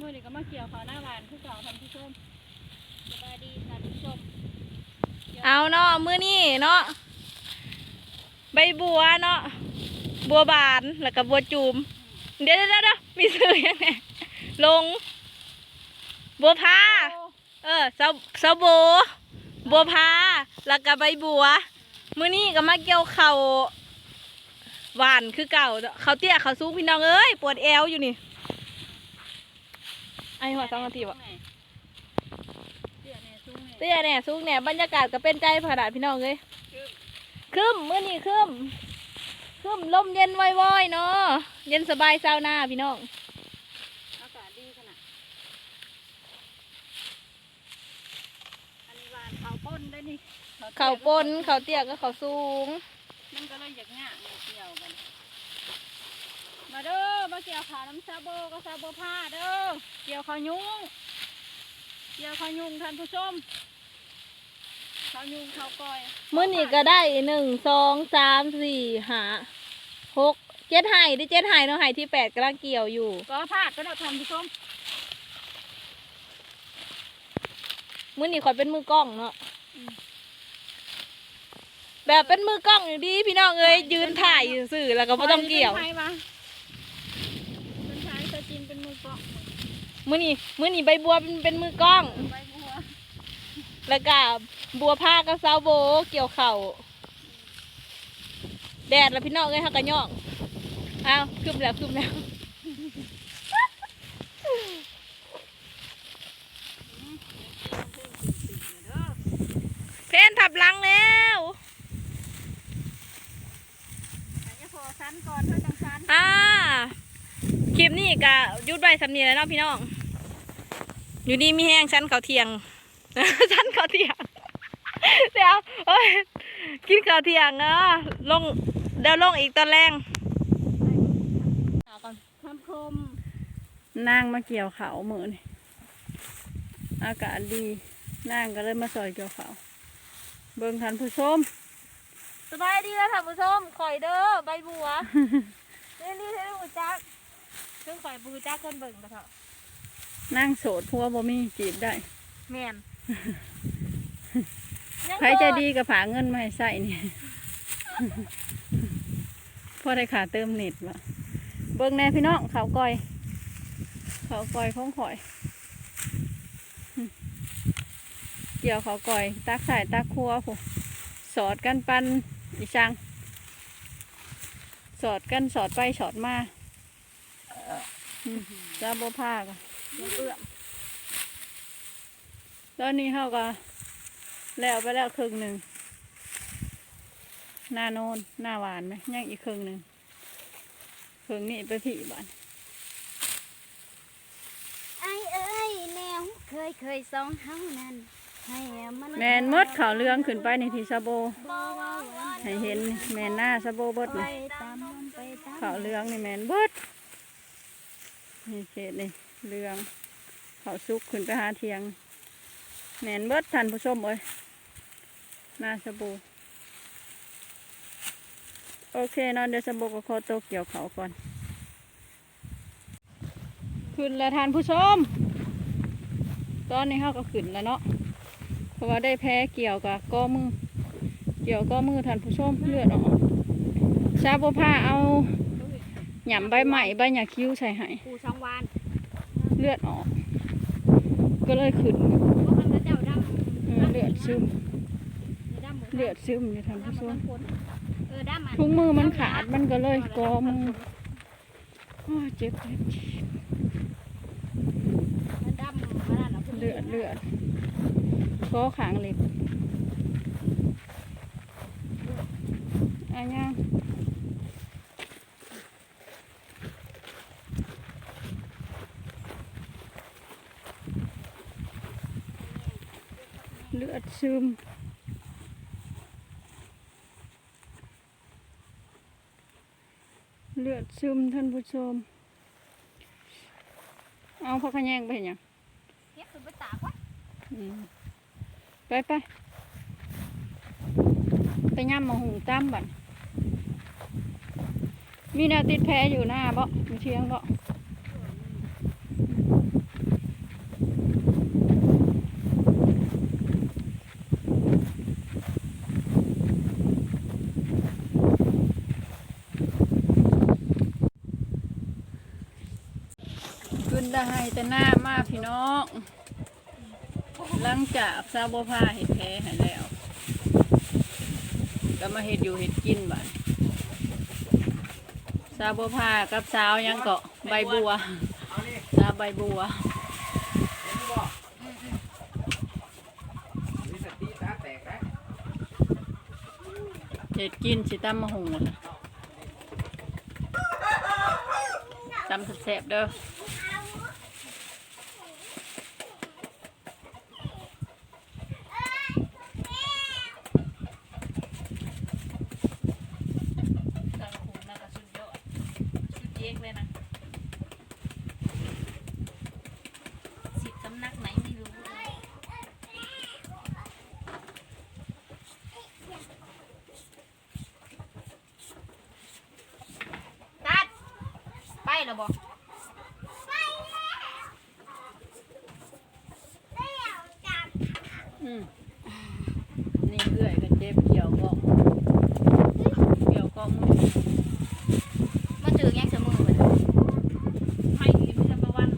มื่อนี้ก็มาเกี่ยวขาวหน้าหวานคือเก่าท่านผู้ชมสบายดีท่านผู้ชมเอาเนาะมื้อนี้เนาะใบบัวเนาะบัวบานแล้วก็บัวจูม เดี๋ยวเดี๋ยวเดี๋ยวมีซื้อยังไงลง บัวพาเออเสาเสาโบบัวพาแล้วก็ใบบัวมื้อนี้ก็มาเกี่ยวเข่าวหวานคือเก่าเขาวเตี้ยเขาวสูงพี่น้องเอ้ยปวดแอวอยู่นี่ ไอ้หัวสองนาทีวะเตี้ยเนี่ยสูงเนี่ยเตี้ยเนี่ยสูงเนี่ยบรรยากาศก็เป็นใจขนาดพี่น้องเลยคึมมื้อนี้คึมคึมลมเย็นว่อยๆเนาะเย็นสบายเศร้าหน้าพี่น้องอากาศดีขนาดอันนี้หวานเขาป้นได้นี่เขาปนเขาเตี้ยก็เขาสูงมันก็เลยอยากง่ายเนี่ยเกี่ยวกัน มาเด้อมาเกี่ยวขาวน้ำซาโบก็ซาโบผ้าเด้อเกี่ยวขาวยุงเกี่ยวขาวยุงท่านผู้ชมขาวยุงขาวกอยมื้อนี้ก็ได้หนึ่งสองสามสี่ห้าหกเจ็ดไห่ได้เจ็ดไห่เนาะไห่ที่แปดกำลังเกี่ยวอยู่ ก็พาดก็ได้ท่านผู้ชมมื้อนี้ขอยเป็นมือกล้องเนาะแบบเป็นมือกล้องอยู่ดีพี่น้องเอ้ยยืนถ่ายสื่อแล้วก็ไม่ต้องเกี่ยวเป็นไทมาเป็นไทยตัวจริงเป็นมือเกาะ มื้อนี้มื้อนี้ใบบัวเป็นเป็นมือกล้อง ใบบัวแล้วก็บัวผ้ากับซาวโบเกี่ยวเข่าแดดแล้วพี่น้องเอ้ยฮักกะย่องอ้าวคืบแล้วคืบแล้วเพนทับหลังแล้วอันนี้พอสั้นก่อนเพื่อจังสั้นอ่าคลิปนี้ก็ยุดใบสำเนียงแล้วเนาะพี่น้อง อยู่นี่มีแห้งชั้นเขาวเทียงชั้นเขาวเทียง เดี๋ยวโอ้ยกินข้าวเที่ยงเนาะลงเดี๋ยวลงอีกตอนแรงเอาก่อนคำคมนั่งมาเกี่ยวเขาเหมือนอากาศดีนั่งก็เลยมาซอยเกี่ยวเขาเบิ่งทันผู้ชมสบายดีแล้วท่านผู้ชมข่อยเด้อใบบัวเรียนรีให้ดูจักซึ่งข่อยบูจักคนเบิ่งนะเถอะ นั่งโสดพัวบ่มีจีบได้แม่นใครใจะดีก็ผาเงินมาให้ใส่นี่พอได้ขาเติมเน็ตวะเบิ่งแน่พี่น้องเขาวก้อย เขาวก้อยของข่อย เกี่ยวเขาวก้อย ตักใส่ตักครัวผู้สอดกันปันอีช่างสอดกันสอดไปสอดมาอืมจ้าบ่พากัน เอื้อมตอนนี้เขาก็แล้วไปแล้วครึ่งหนึ่งหน้าโนนหน้าหวานไหมยังอีกครึ่งหนึ่งครึ่งนี้ไปผีบ้านไอ้เอ้ยแนวเคยเคยสองเฮานั้นให้มันแมนมดขาวเรืองขึ้นไปในทีซาโบบ่เว้าหวานให้เห็นแมนหน้าซาโบเบิดไปนี่ตามมันไปตามขาวเรืองนี่แมนเบิดนี่เขตนี่ เรืองเขาซุกขึ้นไปหาเทียงแมนเบิดท่านผู้ชมเอ้ยนาซาโบโอเคนอนเดี๋ยวซาโบก็ขอโตเกี่ยวเขาก่อน ขึ้นแล้วทานผู้ชม ตอนนี้เขาก็ขึ้นแล้วเนาะเพราะว่าได้แพ้เกี่ยวกับก้อมือ เกี่ยวก้อมือทานผู้ชมเลือดออกชาบผ้าเอาหย่ำใบใหม่ใบหยาคิ้วใส่ให้ปูช่องวาน เลือดออก ก็เลยขึ้นพวกมันก็เจ้าดำเออเลือดซึมดำหมดเลือดซึมอยู่ท่านผู้ชมเออดำมันทุกมือมันขาดมันก็เลยกอมือโอ้ยเจ็บเจ็บเจ็บมันดำมันนั่นน่ะเลือดเลือดคอขางเหล็กอันยัง เลือดซึม เลือดซึมท่านผู้ชม เอาพักขะแยงไปเห็นยังเฮ็ดคือไปตากวะอืมไปไปไปย่ำมาหุงตั้มบันมีแนวติดแพ้อยู่หน้าบ่มีเชียงบ่ ขึ้น ได้ให้แต่หน้ามากพี่น้องหลังจากซาโบพาเห็ดแพ้ให้แล้วก็มาเห็ดอยู่เห็ดกินบ้านซาโบพากับสาวยังเกาะใบบัวสาใบบัวเห็ดกินสิตั้มมะฮงล่ะตำแซ่บเด้อ กางคูน่าจะสุดยอดสุดเจ๊กเลยนะสิบสำนักไหนไม่รู้เลย ตัด ไป แล้วบอกอืมนี่เอื่อยกันเจ็บเกี่ยวก็เกี่ยวก็มือมาถือยังเสมอเลยไม่มีไม่จำประวัน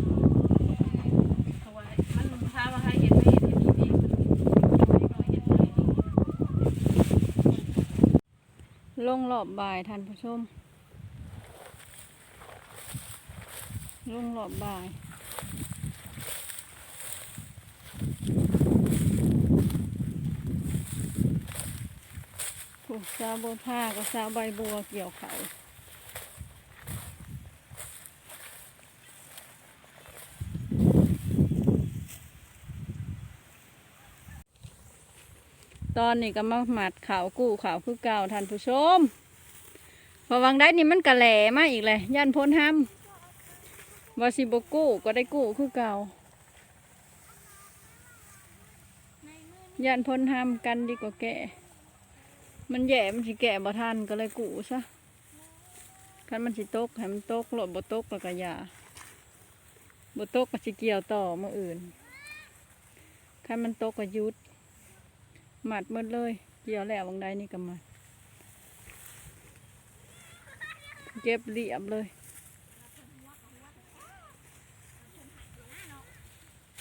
เอาไว้มันพามาให้เห็นไม่เห็นเห็นดีๆมันเห็นหน่อยเห็นหน่อยลงรอบบ่ายท่านผู้ชม ลงรอบบ่ายผูกซาบัวผ้ากับซาใบบัวเกี่ยวเขาตอนนี้ก็มาหมัดขาวกู้ขาวคือเก่าท่านผู้ชมพอวังได้นี่มันกะแหล่มาอีกเลยยันพ้นห้ำ ว่าสิบกู้ก็ได้กู้คือเก่ายันพ้นห้ำกันดีกว่าแก่ มันแย่มันสิแก่บ่ทันก็เลยกู้ซะคันมันสิตกให้มันตกหลดบ่ตกแล้วก็อยาบ่ตกก็สิเกี่ยวต่อมืออื่นคันมันตกก็ยุดหมัดหมดเลย เกี่ยวแล้ววังใดนี่ก็มาเก็บเรียบเลย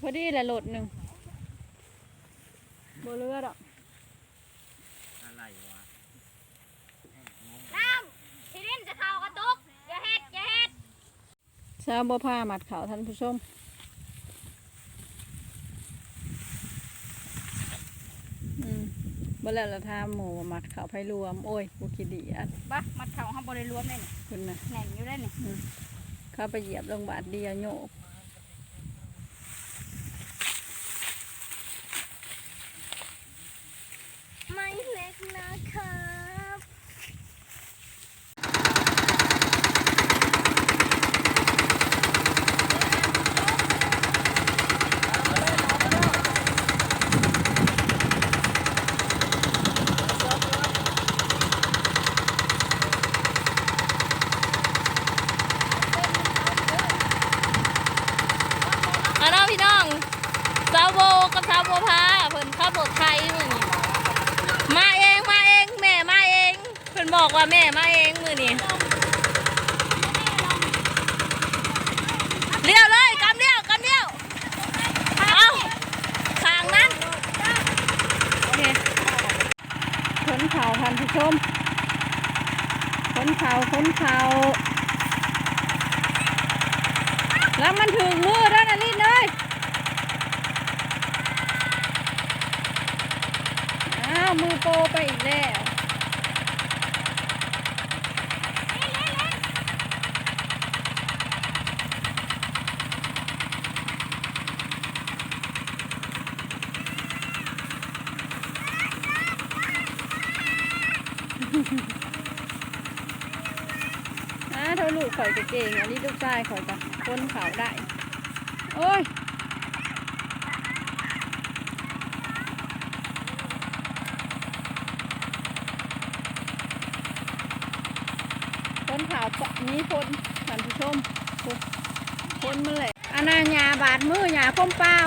พอดีแหละโหลดหนึ่งบเรือดอกอะไรวะน้ำพี่ลินจะเข่ากระตุกอย่าเฮ็ดอย่าเฮ็ดชาวบัวผ้าหมัดขาวท่านผู้ชมอืมบ่แล้วละทามหมูหมัดขาวไผ่รวม โอ้ยบุคิดีอันบ้ามัดเข่าห้ามบริรวมเลยนี่คุณนะแหน่งอยู่ได้นี่เข้าไปเหยียบลงบาทเดียวโยก ไม่เล็กนะครับ เอาเนาะพี่น้องซาโบกับซาโบพาเพิ่นขับรถไทยมื้อนี้มาเองมาเองแม่มาเองเพิ่นบอกว่าแม่มาเองมื้อนี้เลี้ยวเลยกำเลี้ยวกำเลี้ยวเอาทางนั้นโอเค ขนเข่าท่านผู้ ชมขนเข่าขนเข่าแล้วมันถึงมือแล้วนะลินเลยอ้าวมือโปไปอีกแล้ว ลูกข่อยก็ เก่ง อันนี้ลูกชายของกับคนเขาได้ โอ้ยคนขาวปะนี้คนท่านผู้ชมคนคนมาเลยอันนั้นหยาบาดมือหยาคมเปล่า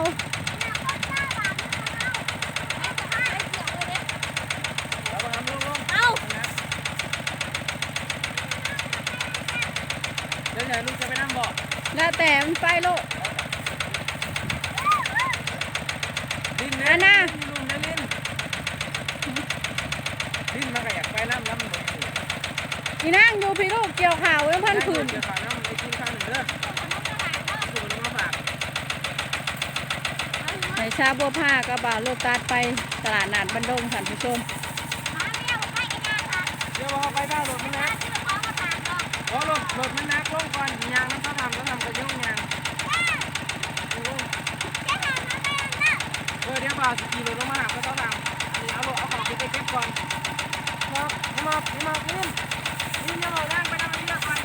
แล้วมาทำลงลง เอ้า เดี๋ยวไหนลุงจะไปนั่งบอกแล้วแต่มันไปโลกดินอันน่ะลุงนะลินดินมาก็อยากไปน้ำน้ำหมดอีนั่งอยู่พี่ลูกเกี่ยวข่าวไว้พันผืนเดี๋ยวขาน้ำไปกินข้าวหนึ่งเด้อคุณมาฝากในชาบัวผ้าก็บ่าวโลตัดไปตลาดนัดบันดงท่านผู้ชม เดี๋ยวเอาไปบ้านรถมันนะโอ้ รถรถมันนักลงก่อนยางน้ำข้าวทำก็ทำกระยุ่งยางเออเดี๋ยวบ่าวสกีรถลงมาหาก็ต้องทำเอารถเอาของไปเก็บก่อนมามามาลินลินอย่าบอกแรงไปทำอะไรเยอะก่อน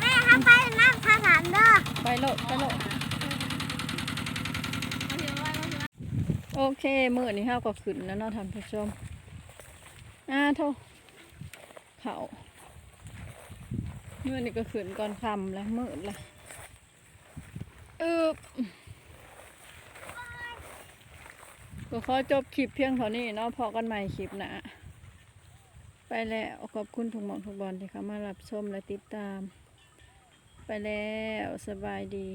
แม่ครับไปนั่งทหารเด้อ ไปโลดไปโลดโอ เคมื่อนี้ข้าวก็ขึ้นแล้วเนาะท่านผู้ชมอ่าโทษเขาเมื่อนี้ก็ขึ้นก่อนคำแล้วมืดละอึบก็ขอจบคลิปเพียงเท่านี้เนาะพอกันใหม่คลิปหนะไปแล้วขอบคุณทุกหมองทุกบอลที่เข้ามารับชมและติดตาม ไปแล้วสบายดี